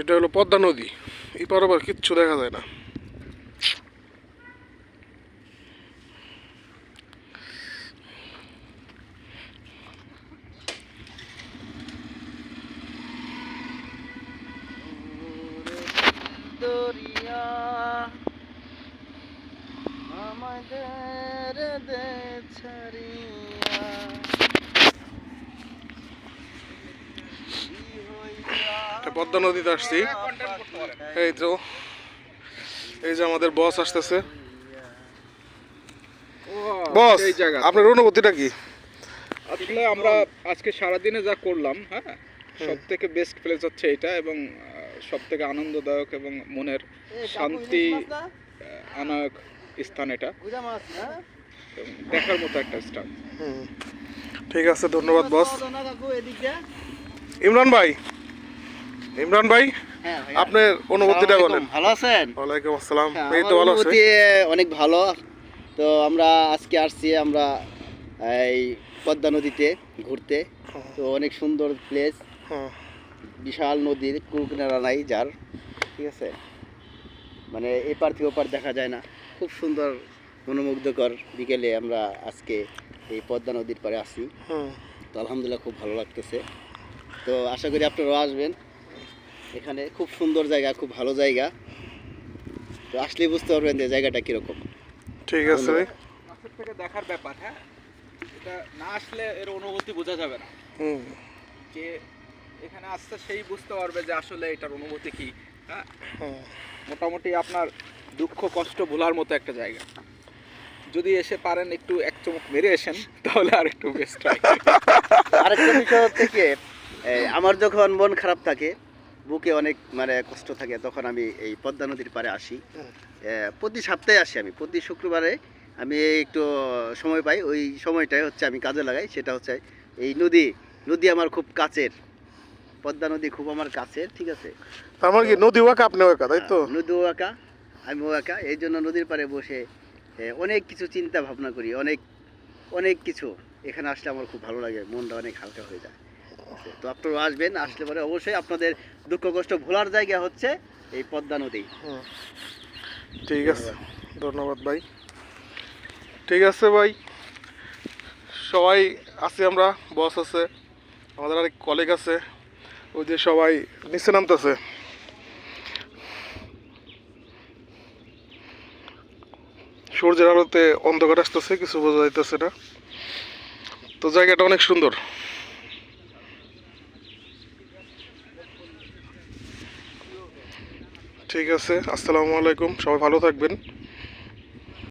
এটা হলো পদ্মা নদী। এপার ওপার কিচ্ছু দেখা যায় না। আমাদের ছাড়িয়া এটা পদ্মা নদীতে আসছি। এই তো এই যে আমাদের বস আসতেছে। বস আপনার অনুভূতিটা কি? আসলে আমরা আজকে সারাদিনে যা করলাম হ্যাঁ সব থেকে বেস্ট প্লেস হচ্ছে এটা এবং সব থেকে আনন্দদায়ক এবং মনের শান্তি আনায়ক স্থান এটা। দেখার মতো একটা স্থান। হুম। ঠিক আছে ধন্যবাদ বস ইমরান ভাই ইমরান ভাই আপনার অনুভূতিটা বলেন। ভালো আছেন? ওয়ালাইকুম আসসালাম। হ্যাঁ, এই তো ভালো আছে? অনেক ভালো। তো আমরা আজকে আসছি আমরা এই পদ্মা নদীতে ঘুরতে। তো অনেক সুন্দর প্লেস বিশাল নদীর কুলকিনারা নাই যার। ঠিক আছে? মানে এপার থেকে ওপার দেখা যায় না। খুব সুন্দর মনোমুগ্ধকর বিকেলে আমরা আজকে এই পদ্মা নদীর পাড়ে আসি। তো আলহামদুলিল্লাহ খুব ভালো লাগতেছে। তো আশা করি আপনারাও আসবেন। এখানে খুব সুন্দর জায়গা খুব ভালো জায়গা। তো আসলেই বুঝতে পারবেন যে জায়গাটা কীরকম। ঠিক আছে ভাই। থেকে দেখার ব্যাপার হ্যাঁ? এটা না আসলে এর অনুভূতি বোঝা যাবে না। হুম। যে এখানে আসতে সেই বুঝতে পারবে যে আসলে এটার অনুভূতি কি হ্যাঁ? মোটামুটি আপনার দুঃখ কষ্ট ভোলার মতো একটা জায়গা। যদি এসে পারেন একটু এক চমক মেরে এসেন তাহলে আর একটু বেস্ট হয়। আরেকটা বিষয় হচ্ছে কি আমার যখন মন খারাপ থাকে বুকে অনেক মানে কষ্ট থাকে তখন আমি এই পদ্মা নদীর পাড়ে আসি। প্রতি সপ্তাহে আসি আমি। প্রতি শুক্রবারে আমি একটু সময় পাই। ওই সময়টাই হচ্ছে আমি কাজে লাগাই সেটা হচ্ছে এই নদী নদী আমার খুব কাছের। পদ্মা নদী খুব আমার কাছের ঠিক আছে? তার মানে কি নদী ওয়াকা আপনি ওয়াকা তাই তো? নদী ওয়াকা আমি একা এই জন্য নদীর পাড়ে বসে অনেক কিছু চিন্তা ভাবনা করি অনেক অনেক কিছু। এখানে আসলে আমার খুব ভালো লাগে মনটা অনেক হালকা হয়ে যায়। তো আপনারা আসবেন আসলে পরে অবশ্যই আপনাদের দুঃখ কষ্ট ভোলার জায়গা হচ্ছে এই পদ্মা নদী। ঠিক আছে ধন্যবাদ। ভাই। ঠিক আছে ভাই সবাই আছি আমরা বস আছে আমাদের আরেক কলিগ আছে ওই যে সবাই নিচে নামতেছে। সূর্যের আলোতে অন্ধকার আসতেছে কিছু বোঝা যাইতেছে না। তো জায়গাটা অনেক সুন্দর। ঠিক আছে আসসালামু আলাইকুম সবাই ভালো থাকবেন।